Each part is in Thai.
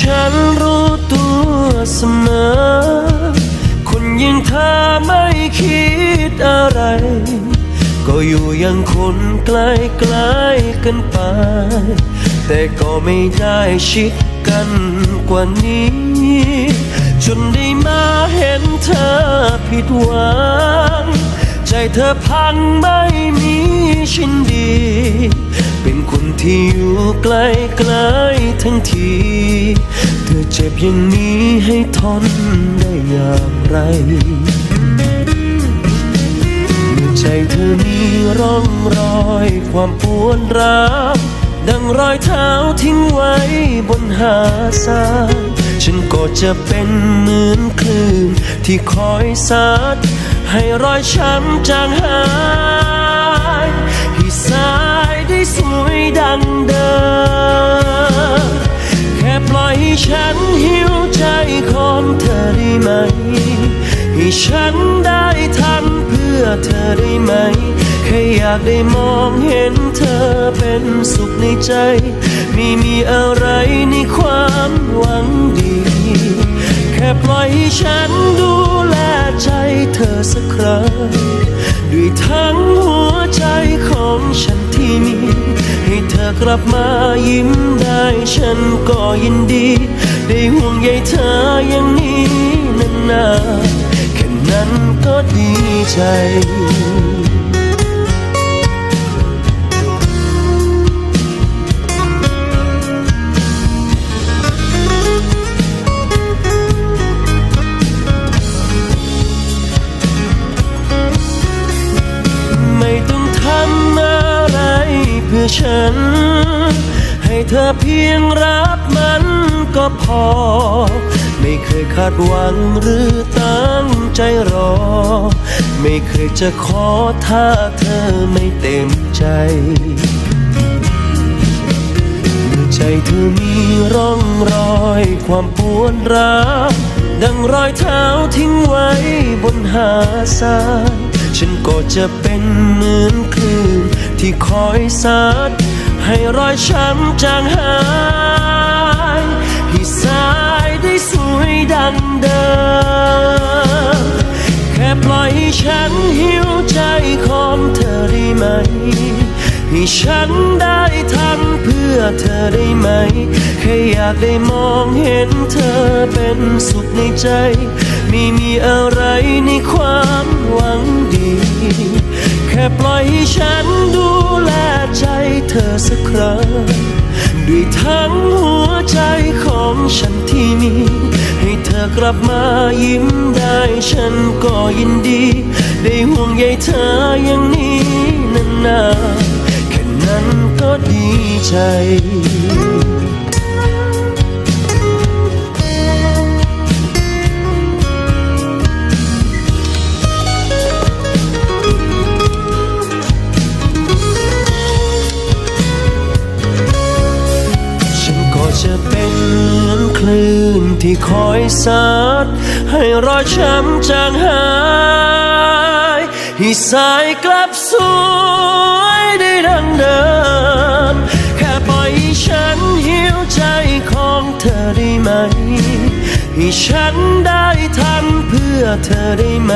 ฉันรู้ตัวเสมอ คนอยังเธอไม่คิดอะไร ก็อยู่อยังคนใกล้ใกล้ๆกันไป แต่ก็ไม่ได้ชิดกันกว่านี้ จนได้มาเห็นเธอผิดหวัง ใจเธอพังไม่มีชินดี เป็นคนที่อยู่ไกลไกลๆทั้งที เธอเจ็บอย่างนี้ให้ทนได้อย่างไรเมื่อใจเธอมีร่องรอยความปวดร้าวดังรอยเท้าทิ้งไว้บนหาดทรายฉันก็จะเป็นเหมือนคลื่นที่คอยซัดให้รอยช้ำจางหาย ฉันได้ทำเพื่อเธอได้ไหม แค่อยากได้มองเห็นเธอเป็นสุขในใจ ไม่มีอะไรในความหวังดี แค่ปล่อยให้ฉันดูแลใจเธอสักครั้งด้วยทั้งหัวใจของฉันที่มี ให้เธอกลับมายิ้มได้ฉันก็ยินดี ได้ห่วงใยเธออย่างนี้นานๆ นั้นก็ดีใจไม่ต้องทำอะไรเพื่อฉันให้เธอเพียงรับมัน ก็พอ ไม่เคยคาดหวังหรือตั้งใจรอ ไม่เคยจะขอถ้าเธอไม่เต็มใจเมื่อใจเธอมีร่องรอยความปวดร้าวดังรอยเท้าทิ้งไว้บนหาดทรายฉันก็จะเป็นเหมือนคลื่นที่คอยซัดให้รอยช้ำจางหาย ให้สายได้สวยดังเดิมแค่ปล่อยให้ฉันหิวใจของเธอได้ไหม ให้ฉันได้ทำเพื่อเธอได้ไหม แค่อยากได้มองเห็นเธอเป็นสุขในใจ ไม่มีอะไรในความหวังดี แค่ปล่อยให้ฉันดูแลใจเธอสักครั้งด้วยทั้งหัวใจของ ฉันที่มี ให้เธอกลับมายิ้มได้ฉันก็ยินดี ได้ห่วงใยเธออย่างนี้นานๆแค่นั้นก็ดีใจ ที่คอยซัดให้รอยช้ำจางหายให้สายกลับสวยได้ดังเดิม แค่ปล่อยฉันหิวใจของเธอได้ไหม ให้ฉันได้ทำเพื่อเธอได้ไหม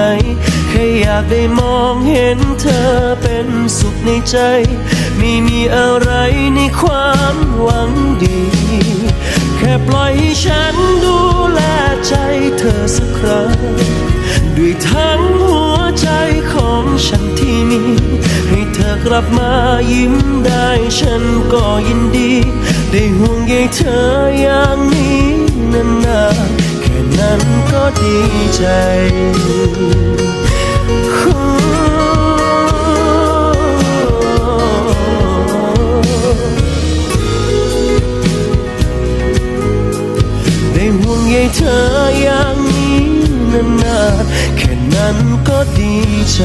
แค่อยากได้มองเห็นเธอเป็นสุขในใจ ไม่มีอะไรในความหวังดี ค่ปล่อยให้ฉันดูแลใจเธอสักครั้ง ด้วยทั้งหัวใจของฉันที่มีให้เธอกลับมายิ้มได้ฉันก็ยินดี ได้ห่วงใยเธออย่างนี้นานๆแค่นั้นก็ดีใจ ได้ห่วงใยเธออย่างนี้นานๆแค่นั้นก็ดีใจ